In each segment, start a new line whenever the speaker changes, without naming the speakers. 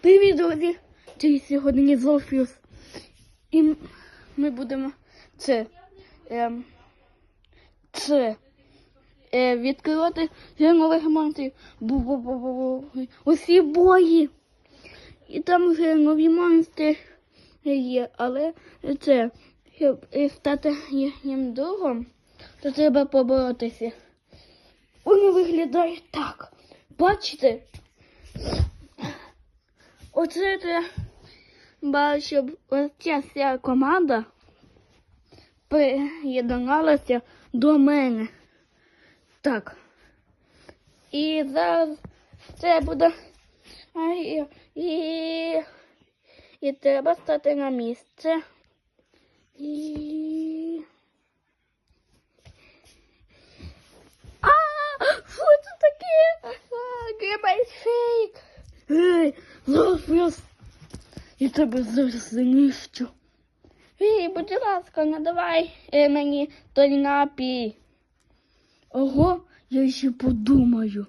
Привіт, друзі! Це сьогодні Зофіус. І ми будемо це. Ем, це. Е, відкривати нових монстрів. Усі бої. І там вже нові монстри є, але це, щоб е, стати їхнім другом, то треба поборотися. Вони виглядають так. Бачите? Оце це бачу, щоб ось ця вся команда приєдналася до мене. Так. І зараз це буде. І, і, і треба стати на місце. І... А, що це таке? А, Грибай фейк. Ей, Зофіус, я тебе зараз знищу. Ей, будь ласка, не давай е, мені той напій. Ого, я ще подумаю.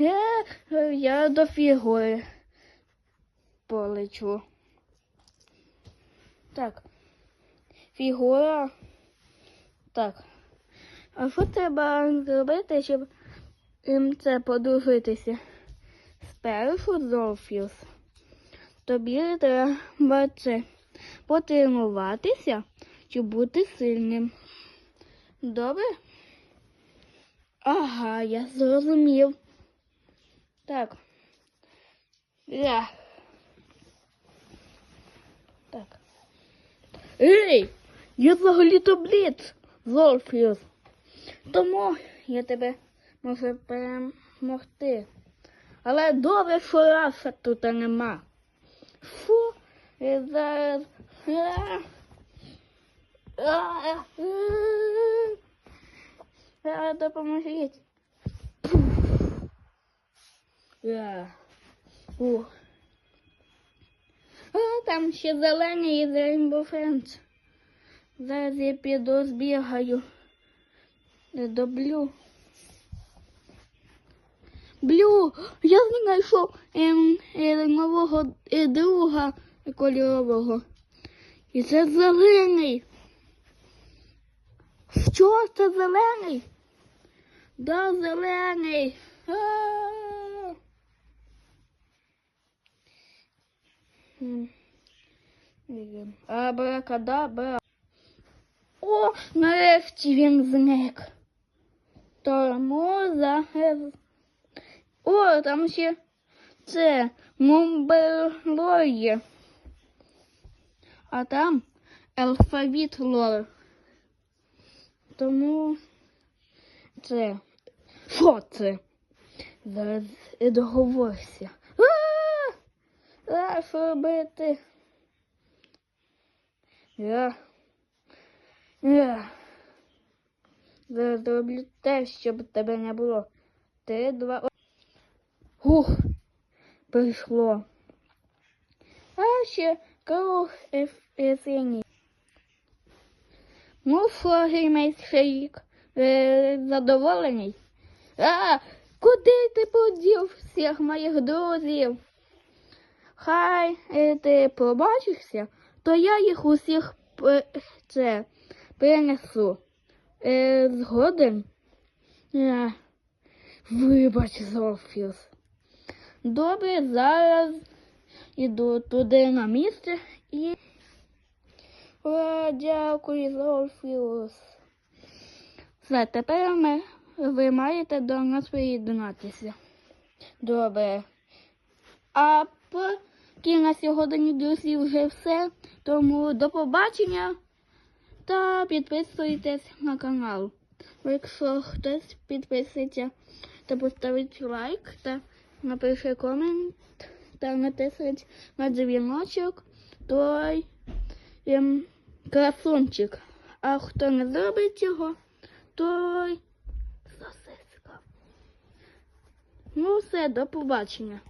Е, е, я до фігури полечу. Так. Фігура. Так. А що треба зробити, щоб ем, це подружитися? Спершу Зофіус. Тобі треба це потренуватися, щоб бути сильним. Добре? Ага, я зрозумів. Так. Я. Так. Ей! Я взагалі-то бліц, Золфіус. Тому я тебе можу перемогти. Але добре, що Раша тут нема. Я зараз. Допоможіть. А, там ще зелені і Rainbow Friends. Зараз я піду збігаю. До Блю. Я знайшов ем, е, нового е, друга кольорового. І це зелений. Що це зелений? Да, зелений. А-а-а. М. Е, Абракадабра. О, нарешті він зник. Зараз. О, там ще це Мумберлоє. А там алфавіт лор. Тому це. Що це? Зараз і договорся. А! Що робити? Я. Я. Зараз зроблю те, щоб тебе не було. Три, два, Ух, прийшло. А ще круг синій. Ну, що, геймейстер, е, задоволений? А, куди ти подів всіх моїх друзів? Хай е, ти побачишся, то я їх усіх це принесу. Е, згоден? Е, вибач, Зофіус. Добре, зараз іду туди на місце і. О, дякую, Зофіус. Все, тепер ми, ви маєте до нас приєднатися. Добре. А поки на сьогодні, друзі, вже все. Тому до побачення та підписуйтесь на канал. Якщо хтось підписується, то поставить лайк та напише комент та натиснуть на дзвіночок, той ем, красунчик. А хто не зробить цього, той сосиска. Ну все, до побачення.